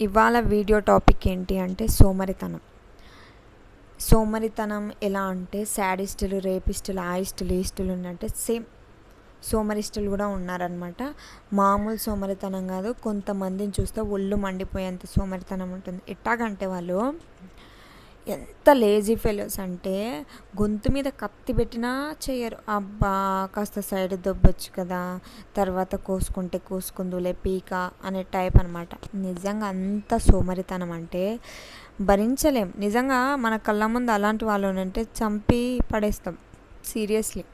ఇవాళ video topic ఏంటి అంటే సోమరితనం. సోమరితనం ఎలా అంటే శాడిస్టులు రేపిస్టులు ఆయిస్టులు ఈస్టులు ఉన్నట్టే సేమ్ సోమరిస్టులు కూడా ఉన్నారనమాట మామూలు సోమరితనం కాదు కొంతమందిని చూస్తే ఒళ్ళు మండిపోయేంత సోమరితనం ఉంటుంది. ఎట్టాగంటే వాళ్ళు ఎంత లేజీ ఫెలోస్ అంటే గొంతు మీద కత్తి పెట్టినా చేయరు. అబ్బా కాస్త సైడ్ దొబ్బొచ్చు కదా. తర్వాత కోసుకుంటే కోసుకుందులే పీక అనే టైప్ అనమాట నిజంగా అంత సోమరితనం అంటే భరించలేం. నిజంగా మన కళ్ళ ముందు అలాంటి వాళ్ళు అంటే చంపి పడేస్తాం. సీరియస్లీ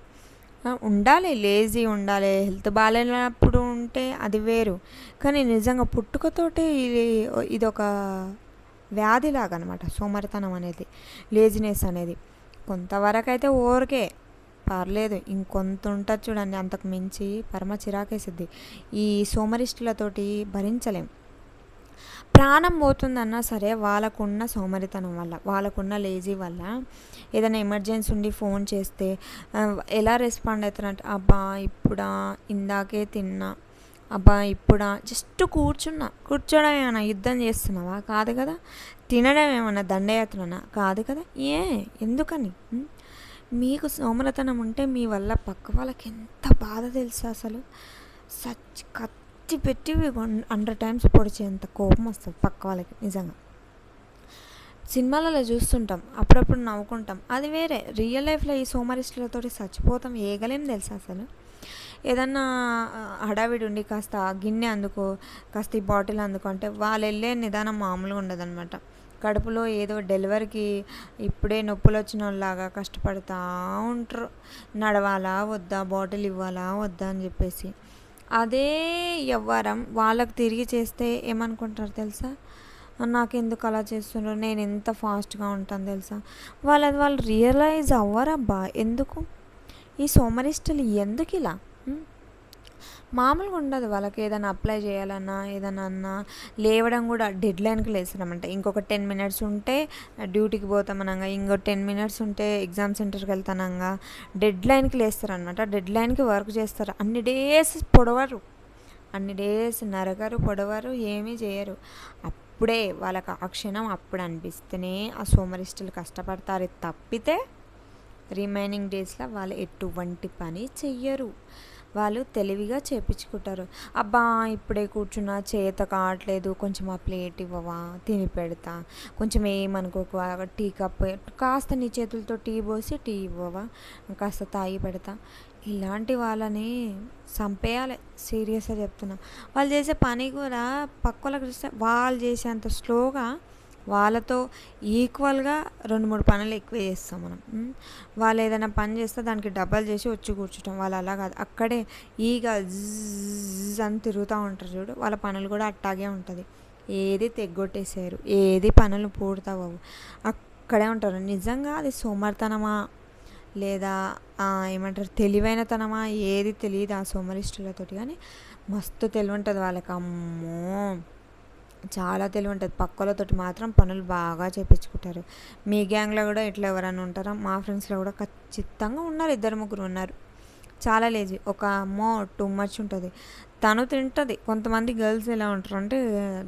ఉండాలి లేజీ ఉండాలి. హెల్త్ బాగాలేనప్పుడు ఉంటే అది వేరు. కానీ నిజంగా పుట్టుకతోటే ఇది ఇది ఒక వ్యాధిలాగా అనమాట సోమరితనం అనేది లేజినెస్ అనేది. కొంతవరకు అయితే ఊరికే పర్లేదు ఇంకొంత ఉంటుంది చూడండి అంతకు మించి పరమ చిరాకేసిద్ది. ఈ సోమరిష్టులతోటి భరించలేం. ప్రాణం పోతుందన్నా సరే వాళ్ళకున్న సోమరితనం వల్ల వాళ్ళకున్న లేజీ వల్ల ఏదైనా ఎమర్జెన్సీ ఉండి ఫోన్ చేస్తే ఎలా రెస్పాండ్ అవుతారంటే అబ్బా ఇప్పుడా ఇందాకే తిన్నా అబ్బా ఇప్పుడా? జస్ట్ కూర్చున్నా. కూర్చోడం ఏమైనా యుద్ధం చేస్తున్నావా? కాదు కదా? తినడం ఏమన్నా దండయాత్రనా? కాదు కదా? ఏ ఎందుకని? మీకు సోమరతనం ఉంటే మీ వల్ల పక్క వాళ్ళకి ఎంత బాధ తెలుసు అసలు? సచ్ కత్తి పెట్టి హండ్రెడ్ టైమ్స్ పొడిచేంత కోపం వస్తుంది పక్క వాళ్ళకి నిజంగా. సినిమాలలో చూస్తుంటాం అప్పుడప్పుడు నవ్వుకుంటాం. అది వేరే. రియల్ లైఫ్లో ఈ సోమరిస్టులతో చచ్చిపోతాం ఏగలేం తెలుసు అసలు? ఏదన్నా హడావిడి ఉండి కాస్త గిన్నె అందుకో కాస్త ఈ బాటిల్ అందుకో అంటే వాళ్ళు వెళ్ళే నిదానం మామూలుగా ఉండదన్నమాట. కడుపులో ఏదో డెలివరీకి ఇప్పుడే నొప్పులు వచ్చిన వాళ్ళలాగా కష్టపడుతూ ఉంటారు. నడవాలా వద్దా బాటిల్ ఇవ్వాలా వద్దా అని చెప్పేసి. అదే వ్యవహారం వాళ్ళకి తిరిగి చేస్తే ఏమనుకుంటారు తెలుసా? నాకెందుకు అలా చేస్తున్నారు నేను ఎంత ఫాస్ట్గా ఉంటాను తెలుసా? వాళ్ళది వాళ్ళు రియలైజ్ అవ్వరబ్బా ఎందుకు? ఈ సోమరిస్టులు ఎందుకు ఇలా మామూలుగా ఉండదు. వాళ్ళకి ఏదైనా అప్లై చేయాలన్నా ఏదైనా అన్నా లేవడం కూడా డెడ్ లైన్కి లేస్తారనమాట ఇంకొక టెన్ మినిట్స్ ఉంటే డ్యూటీకి పోతామనగా ఇంకో టెన్ మినిట్స్ ఉంటే ఎగ్జామ్ సెంటర్కి వెళ్తానంగా డెడ్ లైన్కి లేస్తారనమాట డెడ్ లైన్కి వర్క్ చేస్తారు. అన్ని డేస్ పొడవరు. అన్ని డేస్ నరగరు పొడవరు ఏమీ చేయరు. అప్పుడే వాళ్ళకి ఆ క్షణం అప్పుడు అనిపిస్తేనే ఆ సోమరిస్టులు కష్టపడతారు తప్పితే రిమైనింగ్ డేస్లో వాళ్ళు ఎటువంటి పని చెయ్యరు. వాళ్ళు తెలివిగా చేపించుకుంటారు. అబ్బా ఇప్పుడే కూర్చున్నా చేత కావట్లేదు కొంచెం ఆ ప్లేట్ ఇవ్వవా తిని పెడతా కొంచెం ఏమనుకోకు టీ కప్ కాస్త నీ చేతులతో టీ పోసి టీ ఇవ్వవా కాస్త తాగి పెడతా. ఇలాంటి వాళ్ళని చంపేయాలి. సీరియస్గా చెప్తున్నా. వాళ్ళు చేసే పని కూడా పక్కలకు చూస్తే వాళ్ళు చేసేంత స్లోగా వాళ్ళతో ఈక్వల్గా రెండు మూడు పనులు ఎక్కువ చేస్తాం మనం. వాళ్ళు ఏదైనా పని చేస్తే దానికి డబ్బలు చేసి వచ్చి కూర్చుంటాం వాళ్ళు అలా కాదు. అక్కడే ఈగ జ్జ్ అని తిరుగుతూ ఉంటారు చూడు వాళ్ళ పనులు కూడా అట్టాగే ఉంటుంది. ఏది తెగ్గొట్టేసారు ఏది పనులు పూడతావు అక్కడే ఉంటారు. నిజంగా అది సోమర్తనమా? లేదా ఏమంటారు తెలివైనతనమా? ఏది తెలియదు ఆ సోమరిష్టులతోటి కానీ మస్తు తెలివి ఉంటుంది వాళ్ళకి. అమ్మో! చాలా తెలివి ఉంటుంది పక్కలతోటి మాత్రం పనులు బాగా చేపించుకుంటారు. మీ గ్యాంగ్లో కూడా ఇట్లా ఎవరైనా ఉంటారా? మా ఫ్రెండ్స్లో కూడా ఖచ్చితంగా ఉన్నారు. ఇద్దరు ముగ్గురు ఉన్నారు. చాలా లేజీ. ఒక మో టూ మచ్ ఉంటుంది. తను తింటుంది. కొంతమంది గర్ల్స్ ఎలా ఉంటారు అంటే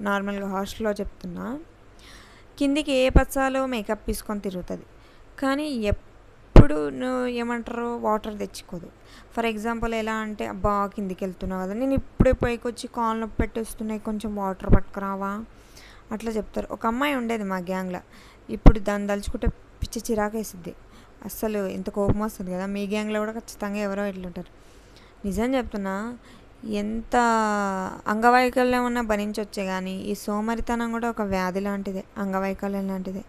నార్మల్గా హాస్టల్లో చెప్తున్నా కిందికి ఏ పచ్చాలో మేకప్ తీసుకొని తిరుగుతుంది. కానీ ఎప్ ఏమంటారు? వాటర్ తెచ్చుకోదు. ఫర్ ఎగ్జాంపుల్ ఎలా అంటే అబ్బా కిందికి వెళ్తున్నావు కదా నేను ఇప్పుడే పైకి వచ్చి కాల్ నొప్పి పెట్టేస్తున్నాయి కొంచెం వాటర్ పట్టుకురావా? అట్లా చెప్తారు. ఒక అమ్మాయి ఉండేది మా గ్యాంగ్లో ఇప్పుడు దాన్ని తలుచుకుంటే పిచ్చి చిరాకేసిద్ది అస్సలు ఇంత కోపం వస్తుంది కదా మీ గ్యాంగ్లో కూడా ఖచ్చితంగా ఎవరో ఇట్లుంటారు. నిజం చెప్తున్నా ఎంత అంగవైకల్యం ఉన్నా భరించొచ్చే కానీ ఈ సోమరితనం కూడా ఒక వ్యాధి లాంటిదే అంగవైకల్యం లాంటిదే.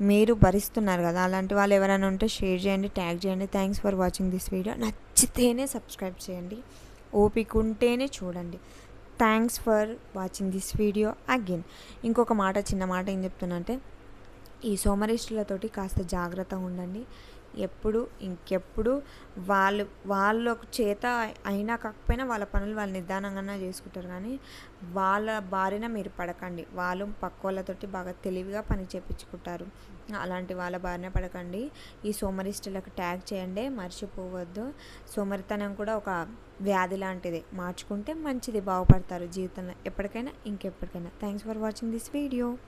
మీరు భరిస్తున్నారు కదా అలాంటి వాళ్ళు ఎవరైనా ఉంటే షేర్ చేయండి ట్యాగ్ చేయండి. Thanks for watching this video నచ్చితేనే సబ్స్క్రైబ్ చేయండి. ఓపిక ఉంటేనే చూడండి. Thanks for watching this video again ఇంకొక మాట చిన్న మాట ఏం చెప్తున్నా అంటే ఈ సోమరిష్టులతోటి కాస్త జాగ్రత్తగా ఉండండి. ఎప్పుడు ఇంకెప్పుడు వాళ్ళు వాళ్ళ చేత అయినా కాకపోయినా వాళ్ళ పనులు వాళ్ళు నిదానంగానే చేసుకుంటారు. కానీ వాళ్ళ బారిన మీరు పడకండి. వాళ్ళు పక్క వాళ్ళతోటి బాగా తెలివిగా పని చేపించుకుంటారు. అలాంటి వాళ్ళ బారిన పడకండి. ఈ సోమరిస్టులకు ట్యాగ్ చేయండి. మర్చిపోవద్దు. సోమరితనం కూడా ఒక వ్యాధి లాంటిది. మార్చుకుంటే మంచిది బాగుపడతారు జీవితంలో. ఎప్పటికైనా ఇంకెప్పటికైనా. Thanks for watching this video